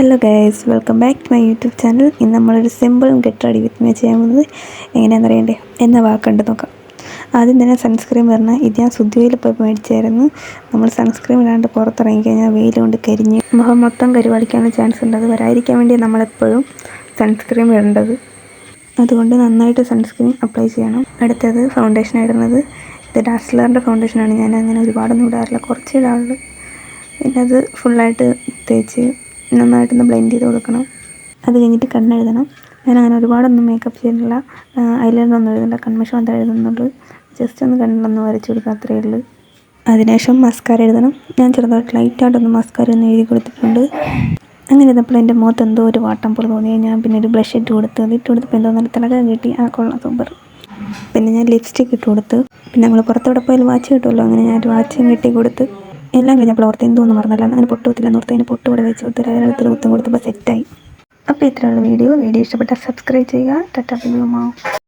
Hello guys welcome back to my YouTube channel ഇന്ന് നമ്മളൊരു സിമ്പിളും with me ചെയ്യാൻ പോകുന്നത് എങ്ങനെയാണെന്ന് അറിയണ്ടേ? എന്ന വാക്കുണ്ട് നോക്കാം. ആദ്യം തന്നെ സൺസ്ക്രീം പറഞ്ഞാൽ ഇത് ഞാൻ സുദ്ധിയിൽ പോയി മേടിച്ചായിരുന്നു. നമ്മൾ സൺസ്ക്രീം ഇടാണ്ട് പുറത്തിറങ്ങി കഴിഞ്ഞാൽ വെയിൽ കൊണ്ട് കരിഞ്ഞ് മുഖം മൊത്തം കരുവാളിക്കാനുള്ള ചാൻസ് ഉണ്ട്. അത് വരാതിരിക്കാൻ വേണ്ടി നമ്മളെപ്പോഴും സൺസ്ക്രീം ഇടേണ്ടത്. അതുകൊണ്ട് നന്നായിട്ട് സൺസ്ക്രീം അപ്ലൈ ചെയ്യണം. അടുത്തത് ഫൗണ്ടേഷൻ ഇടുന്നത്. ഇത് ഡാസ്ലറിന്റെ ഫൗണ്ടേഷനാണ് ഞാൻ അങ്ങനെ ഒരുപാടൊന്നും ഇടാറില്ല. കുറച്ച് ഇടാറുള്ളൂ. പിന്നെ അത് ഫുള്ളായിട്ട് തേച്ച് നന്നായിട്ടൊന്ന് ബ്ലെൻഡ് ചെയ്ത് കൊടുക്കണം. അത് കഴിഞ്ഞിട്ട് കണ്ണെഴുതണം ഞാൻ അങ്ങനെ ഒരുപാടൊന്നും മേക്കപ്പ് ചെയ്യുന്നില്ല ഐലൈനർ ഒന്നും എഴുതുന്നില്ല. കൺമഷ മാത്രമേ എഴുതുന്നുള്ളൂ. ജസ്റ്റ് ഒന്ന് കണ്ണിലൊന്ന് വരച്ച് കൊടുക്കുക അത്രയേ ഉള്ളൂ. അതിനുശേഷം മസ്കാര എഴുതണം. ഞാൻ ചെറുതായിട്ട് ലൈറ്റായിട്ടൊന്ന് മസ്കാര ഒന്ന് എഴുതി കൊടുത്തിട്ടുണ്ട്. അങ്ങനെ ഇരുന്നപ്പോൾ എന്റെ മുഖത്ത് എന്തോ ഒരു വാട്ടം പോലെ തോന്നി. ഞാൻ പിന്നെ ഒരു ബ്ലഷ് ഇട്ട് കൊടുത്ത്. അത് ഇട്ട് കൊടുത്തപ്പോൾ എന്തോ നല്ല തിളക്കം കിട്ടി. ആ കൊള്ളാം സൂപ്പർ പിന്നെ ഞാൻ ലിപ്സ്റ്റിക്ക് ഇട്ട് കൊടുത്ത്. പിന്നെ നമ്മൾ പുറത്തെവിടെ പോയാൽ വാച്ച് കിട്ടുമല്ലോ. അങ്ങനെ ഞാൻ ഒരു വാച്ചും കെട്ടി കൊടുത്ത്. എല്ലാം കഴിഞ്ഞപ്പോൾ ഓർത്ത് എന്തോന്ന് പറഞ്ഞല്ല അങ്ങനെ പൊട്ട് കുത്തില്ല ഓർത്ത് അതിന് പൊട്ട് കൂടെ വെച്ച് കൊടുത്ത് അതിനകത്ത് കുത്തും കൊടുത്തപ്പോൾ സെറ്റായി അപ്പോൾ ഇത്രയുള്ള വീഡിയോ. വീഡിയോ ഇഷ്ടപ്പെട്ടാൽ സബ്സ്ക്രൈബ് ചെയ്യുക. ടാറ്റാ